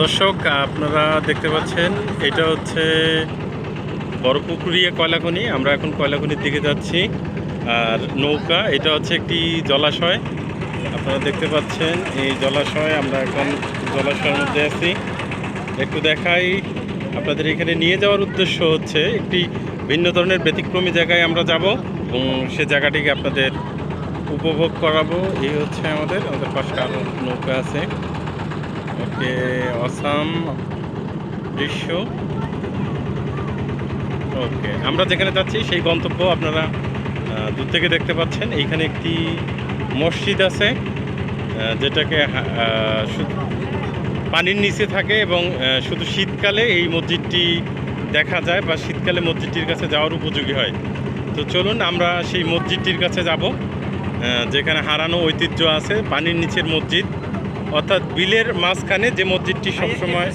দর্শক, আপনারা দেখতে পাচ্ছেন, এটা হচ্ছে বড়পুকুরিয়া কয়লাখনি। আমরা এখন কয়লাখনির দিকে যাচ্ছি। আর নৌকা, এটা হচ্ছে একটি জলাশয়। আপনারা দেখতে পাচ্ছেন, এই জলাশয়, আমরা এখন জলাশয়ের মধ্যে আছি। একটু দেখাই, আপনাদের এখানে নিয়ে যাওয়ার উদ্দেশ্য হচ্ছে, একটি ভিন্ন ধরনের ব্যতিক্রমী জায়গায় আমরা যাব, এবং সে জায়গাটিকে আপনাদের উপভোগ করাবো। এই হচ্ছে আমাদের আমাদের পাশে আরও নৌকা আছে। ওকে। অসাম দৃশ্য। ওকে আমরা যেখানে যাচ্ছি, সেই গন্তব্য আপনারা দূর থেকে দেখতে পাচ্ছেন। এইখানে একটি মসজিদ আছে যেটাকে পানির নিচে থাকে এবং শুধু শীতকালে এই মসজিদটি দেখা যায় বা শীতকালে মসজিদটির কাছে যাওয়ার উপযোগী হয়। তো চলুন, আমরা সেই মসজিদটির কাছে যাব যেখানে হারানো ঐতিহ্য আছে, পানির নিচের মসজিদ। অর্থাৎ বিলের মাঝখানে যে মসজিদটি সবসময়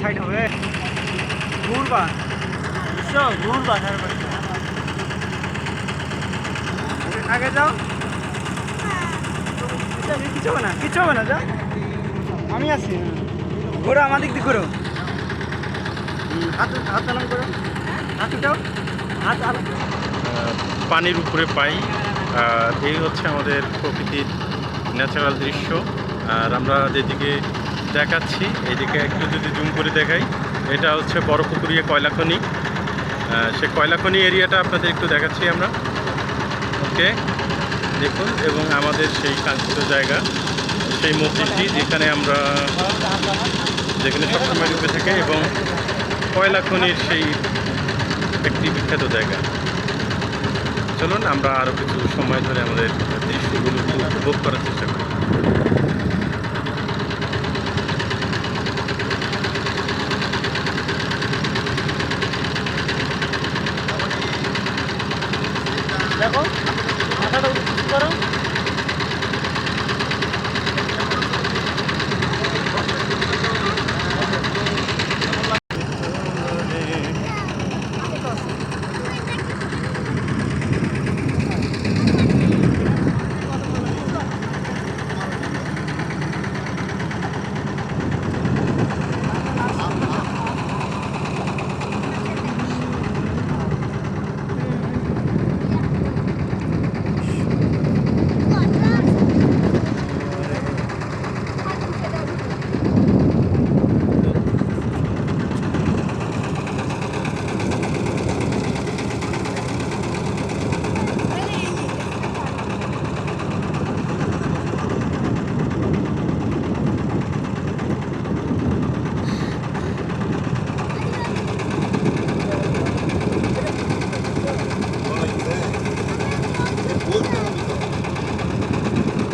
আগে যাও। কিছু হবে না কিছু হবে না যাও। আমি আছি। ঘোরো আমার দিক ঘোরো। হাত হাত আলাম করো। হাত উঠাও। হাত পানির উপরে পাই। এই হচ্ছে আমাদের প্রকৃতির ন্যাচারাল দৃশ্য। আর আমরা যেদিকে দেখাচ্ছি, এদিকে একটু যদি জুম করে দেখাই, এটা হচ্ছে বড় কয়লাখনি। সে কয়লাখনি এরিয়াটা আপনাদের একটু দেখাচ্ছি আমরা। ওকে, দেখুন, এবং আমাদের সেই কাঙ্ক্ষিত জায়গা, সেই মসজিদটি যেখানে আমরা যেখানে সবসময় ডুবে থাকে, এবং কয়লাখনির সেই একটি বিখ্যাত জায়গা। চলুন, আমরা আরও কিছু সময় ধরে আমাদের দৃশ্যগুলো উপভোগ করার চেষ্টা করি। D'accord